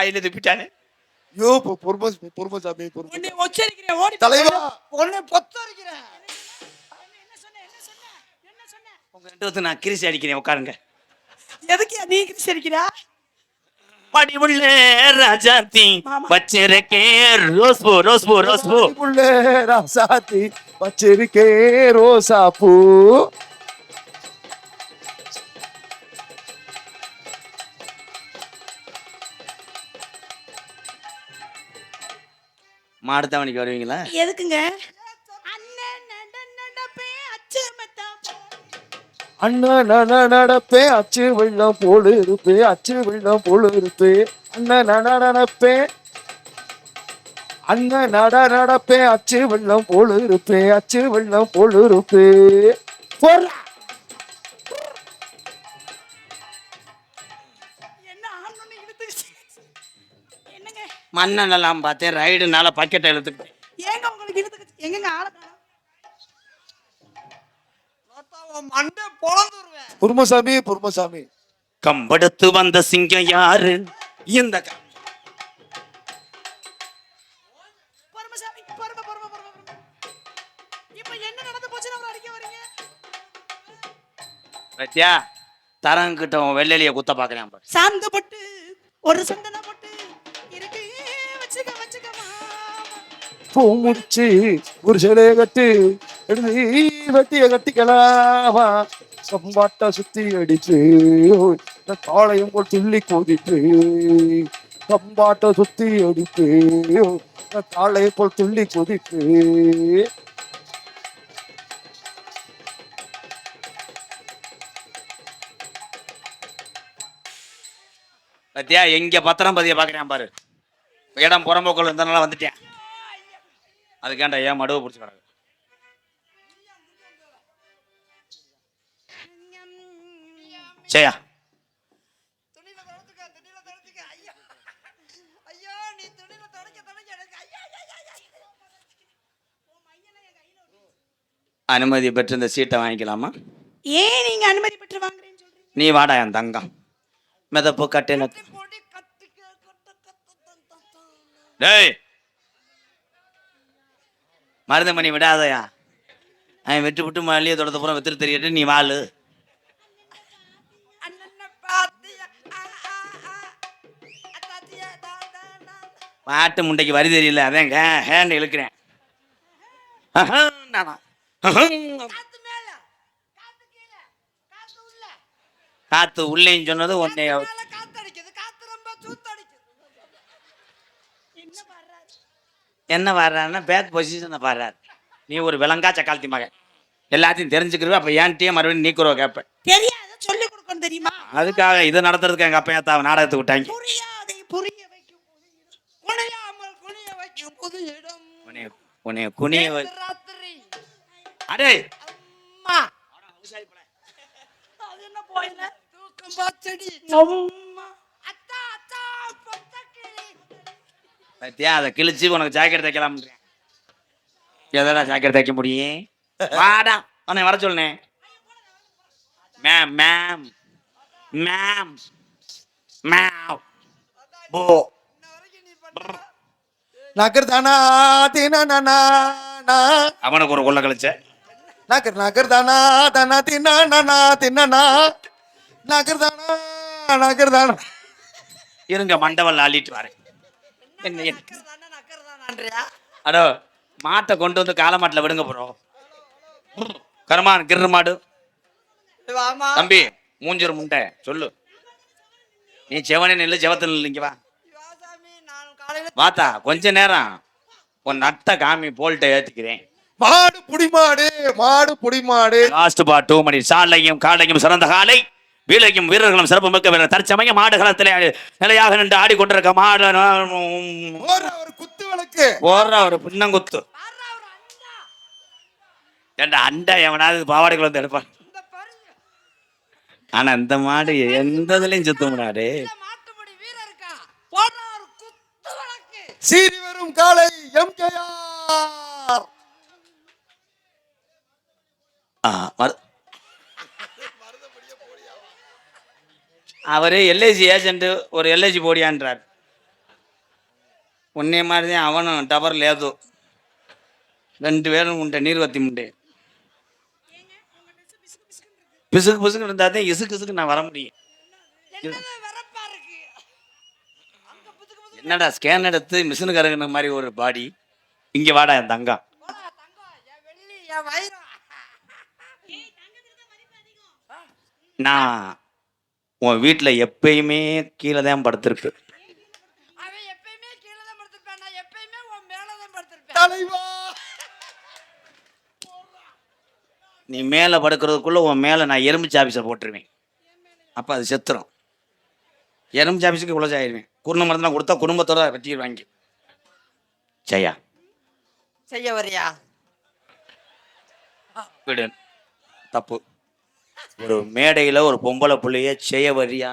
கையில துப்பிட்டானே ஐயோ பொ- பொறுமை பொறுமை உன்னை உச்சரிக்கிறேன் ஓடி. தலைவா? உன்னை பொத்தரிக்கிறேன். என்ன சொன்ன என்ன சொன்ன என்ன சொன்ன உங்க ரெண்டு பேர்த்துக்கு நான் கிரிசி அடிக்கிறேன் உட்காருங்க. எதுக்கு நீ கிரிச்சரிக்கிறா படிவுள்ள ராஜாத்தி மாமா. வச்சிருக்கேன் ரோஸ் பூ ரோஸ் பூ ரோஸ் பூ புள்ளே ராசாத்தி வச்சிருக்கே ரோசா மாடுத்தாவணிக்கு வருவீங்களா? எதுக்குங்க? அண்ணன் நட நடப்பே அச்சு மத்தாம் அண்ணன் நட நடப்பே அச்சு வெள்ளம் போல இருப்பே அச்சு வெள்ளம் போல இருப்பே. அண்ணன் நட நடப்பே. அண்ணன் நட நடப்பே அச்சு வெள்ளம் போல இருப்பே அச்சு வெள்ளம் போல இருப்பே. போடுறா. எல்லாம் பார்த்தேன் ரைடுனால பக்கெட்டை இழுத்துக்கிட்டேன் ஏங்க உங்களுக்கு இழுத்துக்கிச்சு எங்கங்க ஆள மண்டை பொழந்துருவேன். கம்பெடுத்து வந்த சிங்கம் யாரு? இந்த பத்தியா தரங்கிட்ட வெள்ளெலிய குத்த பாக்குறேன் பாரு. சாந்து போட்டு ஒரு சந்தன பூ முடிச்சு ஒரு சிலையை கட்டு எடுத்து வெட்டிய கட்டிக்கலாமா சம்பாட்டா சுத்தி அடிச்சு காளையும் போல் துள்ளி கோதிட்டு சம்பாட்டை சுத்தி அடித்து காளையை போல் துள்ளி கொதித்து. பத்தியா எங்க பத்திரம் பதிய பாக்குறேன் பாரு. இடம் புறம்போக்கள் இருந்தனால வந்துட்டேன். அதுக்காண்டா ஏன் மடுவை பிடிச்சி கிடக்கு. சரியா அனுமதி பெற்று இந்த சீட்டை வாங்கிக்கலாமா? ஏன் நீங்க அனுமதி பெற்று வாங்குறேன்னு சொல்றீங்க? நீ வாடா என் தங்கம். மிதப்பு கட்டையில போடி கத்திக்க பண்ணி விடாதயா? அவன் விட்டு விட்டு மல்லியை தொடர்ந்து பூரா வித்துட்டு தெரியட்டு நீ வாழு பாட்டு முண்டைக்கு வரி தெரியல அதான் ஹேண்ட் இழுக்கிறேன். காத்து காத்து உள்ளேன்னு சொன்னது உன்னை மேல காத்து அடிக்குது காத்து ரொம்ப சூத்தடிக்குது என்ன பாடுறாரு என்ன பாடுறாருன்னா பேக் பொசிஷனை பாடுறாரு நீ ஒரு விலங்கா சக்காலத்தி மகன். எல்லாத்தையும் தெரிஞ்சுக்கிறவ அப்போ ஏன்ட்டியே மறுபடியும் நீக்குறவ கேட்பேன் தெரியாத சொல்லி கொடுக்கணும் தெரியுமா? அதுக்காக இதை நடத்துறதுக்கு எங்கள் அப்பா தாவ நாடகத்துக்கு விட்டாங்க. புரியாதை புரிய வைக்கும் புது. குனியாமல் குனிய வைக்கும் புது இடம். உன்னை உன்னை குனிய வை- நேத்து ராத்திரி. அடே! அம்மா. அது என்ன போயில? தூக்கம் பாச்சடி அம்மா பத்தியா அதை கிழிச்சு உனக்கு ஜாக்கெட் தைக்கலாம்ன்றேன் எதடா ஜாக்கெட் தைக்க முடியும்? வாடா உன்னை வர சொல்லேன் மேம் மேம் மேம் மேம் போ. நகர் தானா தீனா நானா. அவனுக்கு ஒரு கொள்ள கழிச்ச. நகர் நகர் தானா தானா தீனா நானா தின்னா. நகர் தானா நகர் தானா இருங்க மண்டவல்ல அள்ளிட்டு வரேன் என்ன என்ன- நக்கறதானா நக்கறதானான்றியா அடோ மாட்டை கொண்டு வந்து காளை மாட்டில் விடுங்க போறோம் கருமான் கிரு மாடு. வாமா தம்பி மூஞ்சூர் முண்டை சொல்லு. நீ செவனே நில்லு ஜெவத்தில் நில்லு இங்க வா. வாசாமி நான் காலையில வாத்தா கொஞ்ச நேரம் உன் நட்ட காமி போல்ட்டை ஏத்திக்கிறேன். மாடு புடிமாடு மாடு புடிமாடு. லாஸ்ட் பா டூ மணி சாலையும் காலையும் சிறந்த காலை. வீலையும் வீரர்களும் சிறப்பு மிக்க வீரர் தற்சமயம் மாடுகளத்திலே நிலையாக நின்று ஆடிக்கொண்டிருக்க மாடு ஒரு குத்து விளக்கு. ஒரு பின்னங்குத்து. ஏண்டா அண்டா எவனாவது பாவாடைக்குள்ள வந்து எடுப்பான்? ஆனா இந்த மாடு எந்த இதுலயும் சுத்த முடியாது சீறி வரும் காலை எம்கேஆர். ஆ, அவரு எல்ஐசி ஏஜென்ட் ஒரு எல்ஐசி போடியான்றார். உன்னே மாதிரி தான் அவனும் டவர் லேது. ரெண்டு பேரும் உண்டை நீர்வத்தி முண்டே. பிசுக்கு பிசுக்கு இருந்தால் தான் இசுக்கு இசுக்கு நான் வர முடியும். என்னடா ஸ்கேன் எடுத்து மிஷினு கறகுன மாதிரி ஒரு பாடி இங்கே வாடா என் தங்கம். நான் உன் வீட்டில் எப்பயுமே கீழே தான் படுத்திருக்கு. அவன் எப்பயுமே கீழே தான் படுத்திருப்பான் நான் எப்பயுமே உன் மேல தான் படுத்திருப்பேன். தலைவா! நீ மேலே படுக்கிறதுக்குள்ளே உன் மேலே நான் எறும்பு சாப்பிஸை போட்டுருவேன். அப்போ அது செத்துரும். எறும்பு சாப்பிஸுக்கு இவ்வளோ ஆயிடுவேன் குருண மருந்தெல்லாம் கொடுத்தா குடும்பத்தோட வெட்டிடுவாங்க செய்யா செய்ய வரியா? விடு. தப்பு. ஒரு மேடையில் ஒரு பொம்பளை புள்ளைய செய்ய வரியா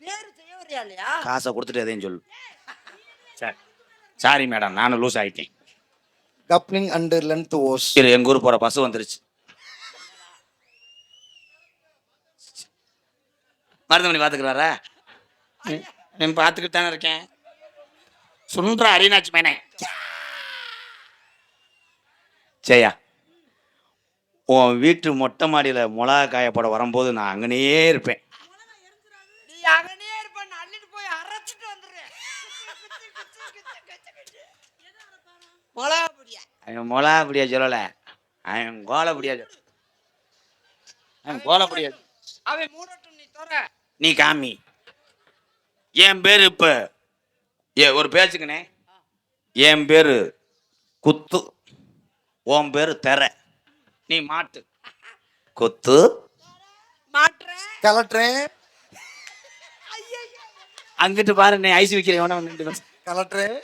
பேரு செய்ய வரியா இல்லையா? காசை கொடுத்துட்டு எதையும் சொல்லு. சரி சாரி மேடம் நானும் லூஸ் ஆகிட்டேன் கப்ளிங் அண்டர் லென்த் ஓஸ் சரி எங்கள் ஊர் போகிற பஸ் வந்துருச்சு. மருதமணி பார்த்துக்கிறாரா நான் பார்த்துக்கிட்டு தானே இருக்கேன். சுன்ற அரிநாச்சி மேனே சரியா உன் வீட்டு மொட்டை மாடியில் மிளகா காயப்பட வரும்போது நான் அங்கனையே இருப்பேன். அவன் மிளகா பிடியா சொல்லலை அவன் கோலை பிடியா அவன் கோலை பிடியா அவன் மூடட்டும் நீ தோற. நீ காமி. என் பேர் இப்போ ஏ ஒரு பேச்சுக்கண்ணே என் பேர் குத்து. உன் பேர் தெர. நீ மாட்டு. குத்து. மாட்டுறேன் கலட்டுறேன் அங்கிட்டு பாரு நீ ஐஸ் வைக்கிறேன் கலட்டுறேன்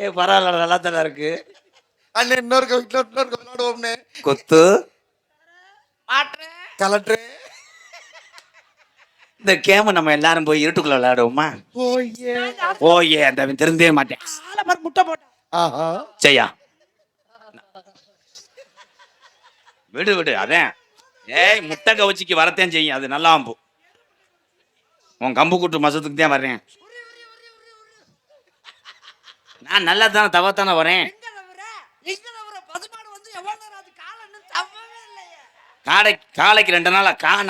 ஏ பரவாயில்ல நல்லா தானே இருக்கு. அண்ணன் இன்னொரு இன்னொரு இன்னொரு விளையாடுவோம்னே குத்து. மாட்டுறேன் கலட்டுறேன் இந்த கேம நம்ம எல்லாரும் போய் இருட்டுக்குள்ள விளையாடுவோமா? ஓயே ஓ ஏ அந்த திருந்தே மாட்டேன். முட்டை போட்டான். ஆஹா. செய்யா விடு விடு அதான் ஏய் முட்டை கவச்சிக்கு வரத்தேன் செய்யும். அது நல்லா அம்பு. உன் கம்பு கூட்டு மசத்துக்கு தான் வர்றேன். நான் நல்லா தானே தவத்தானே வரேன். காடை காலைக்கு ரெண்டு நாளா காண.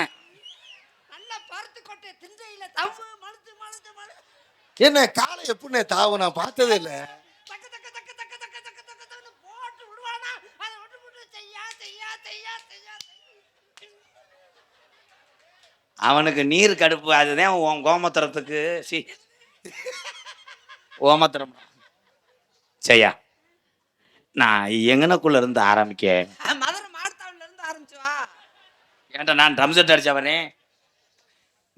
என்ன காலை எப்படின்னு தாவு நான் பார்த்ததே இல்லை. அவனுக்கு நீர் கடுப்பு அதுதான் உன் கோமத்திரத்துக்கு சி. ஓமத்திரம் செய்யா நான் எங்கனக்குள்ள இருந்து ஆரம்பிக்க மதுரை மாடுத்தாவில இருந்து ஏன்டா நான் ட்ரம் செட் அடிச்ச வரேன்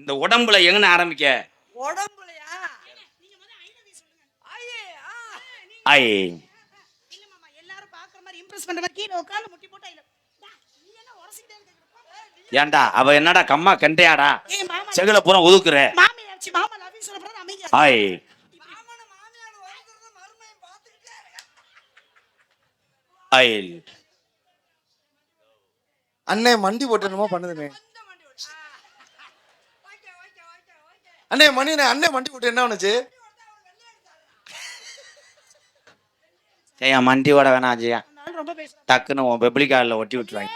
இந்த உடம்புல எங்கன ஆரம்பிக்க? உடம்புலையா? ஐ எல்லாரும் பாக்குற மாதிரி இம்ப்ரெஸ் பண்ற மாதிரி கீழே உட்கார்ந்து முட்டி போட்டா ஏன்டா அவ என்னடா கம்மா கண்டையாடா? செகுல பூரா ஒதுக்குற ஹாய். ஆய் அண்ணே மண்டி போட்டணுமோ பண்ணுதுமே? அண்ணே மணி அண்ணே மண்டி போட்டு என்ன பண்ணுச்சு ஜெயா மண்டி ஓட வேணாம் ஜெயா டக்குன்னு உன் பெப்ளிக்காவில் ஒட்டி விட்டுருவாங்க.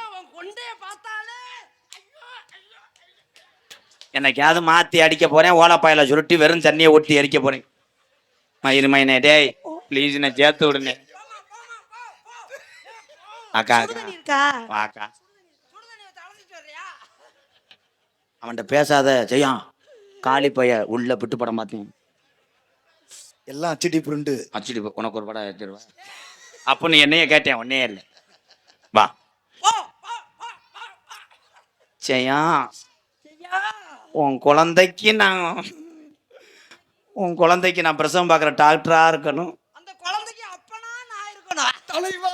என்னைக்காவது மாற்றி அடிக்க போகிறேன் ஓலப்பாயில் சுருட்டி வெறும் தண்ணியை ஒட்டி எரிக்க போகிறேன் மயிறு மைனே டேய் ப்ளீஸ் என்னை சேர்த்து விடுனே. அக்கா அக்கா இருக்கா? வாக்கா. அவன்கிட்ட பேசாத ஜெயா காளி பைய உள்ள பிட்டு படம் பார்த்தேன். எல்லாம் அச்சடி பிரிண்டு. அச்சுடி உனக்கு ஒரு படம் எடுத்துருவா அப்போ நீ என்னைய கேட்டேன் ஒன்னே இல்லை. வா. போ. ஜெயா உன் குழந்தைக்கு நான் உன் குழந்தைக்கு நான் பிரசவம் பார்க்குற டாக்டராக இருக்கணும். அந்த குழந்தைக்கு அப்பனா நான் இருக்கணும். தலைவா.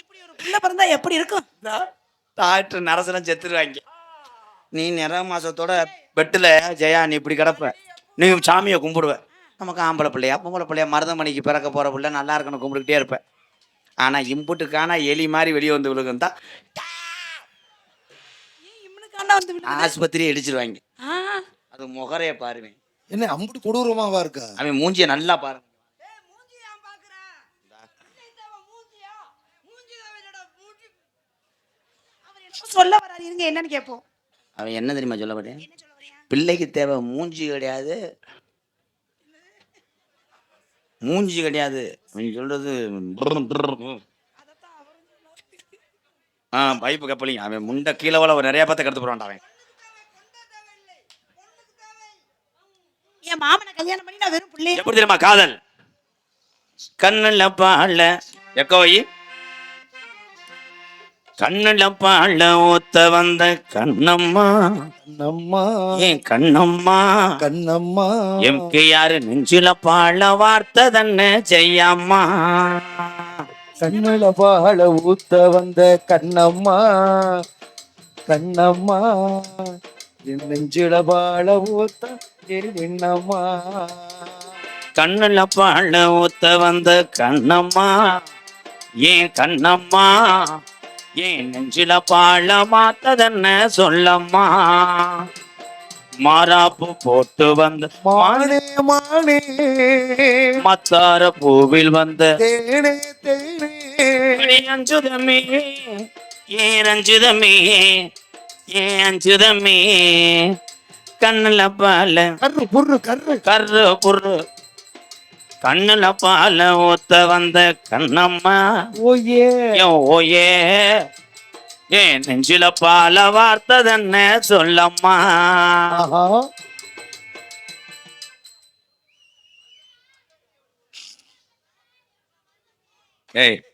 இப்படி ஒரு பிள்ளை பிறந்தா எப்படி இருக்கும்? டாக்டர் நரசனம் செத்துருவாங்க. நீ நிற மாசத்தோட பெட்டில் ஜெயா நீ இப்படி கிடப்ப. நீ சாமியை கும்பிடுவ. நமக்கு ஆம்பளை பிள்ளையா பொம்பளை பிள்ளையா மருதமணிக்கு பிறக்க போகிற பிள்ளை நல்லா இருக்கணும் கும்பிட்டுக்கிட்டே இருப்பேன் ஆனால் இம்புட்டுக்கான எலி மாதிரி வெளியே வந்து விழுகும் தான் ஆஸ்பத்திரி இடிச்சிருவாங்க. அது முகரைய பாருவேன் என்ன அம்புட்டு கொடூரமாவா இருக்கா? அவன் மூஞ்சிய நல்லா பாருங்க. சொல்ல வராது இருங்க என்னன்னு கேட்போம். அவன் என்ன தெரியுமா சொல்ல மாட்டேன் பிள்ளைக்கு தேவை மூஞ்சி கிடையாது மூஞ்சி கிடையாது. அவன் சொல்றது. ஆ பைப்பு கப்பலிங்க அவன் முண்டை கீழே வள நிறைய பார்த்து கடத்து போறான்டா அவன். என் மாமனை கல்யாணம் பண்ணி நான் வெறும் பிள்ளைய. எப்படி தெரியுமா காதல்? கண்ணுல பாழ எக்கோயி? கண்ணுல பாழ ஊத்த வந்த கண்ணம்மா. கண்ணம்மா. ஏன் கண்ணம்மா? கண்ணம்மா. எம்கே யாரு நெஞ்சில பாழ வார்த்தை தன்ன செய்யாமா கண்ணுல பாழ ஊத்த வந்த கண்ணம்மா. கண்ணம்மா. என் நெஞ்சில பாழ ஊத்த என்னம்மா கண்ணுல பாழ ஊத்த வந்த கண்ணம்மா. ஏன் கண்ணம்மா? ஏன் நெஞ்சில பாழ மாத்ததென்ன சொல்லம்மா? மாறாப்பு போட்டு வந்த மானே மானே. மத்தார பூவில் வந்த தேனே தேனே. அஞ்சுதமே ஏன் அஞ்சுதமே ஏன் அஞ்சுதமே. கண்ணுல பால கர்ரு புர்ரு கர்ரு கர்ரு புர்ரு கண்ணுல பால ஊத்த வந்த கண்ணம்மா. ஓயே. ஓயே. ஏன் நெஞ்சில பால வார்த்ததென்ன சொல்லம்மா. ஏய்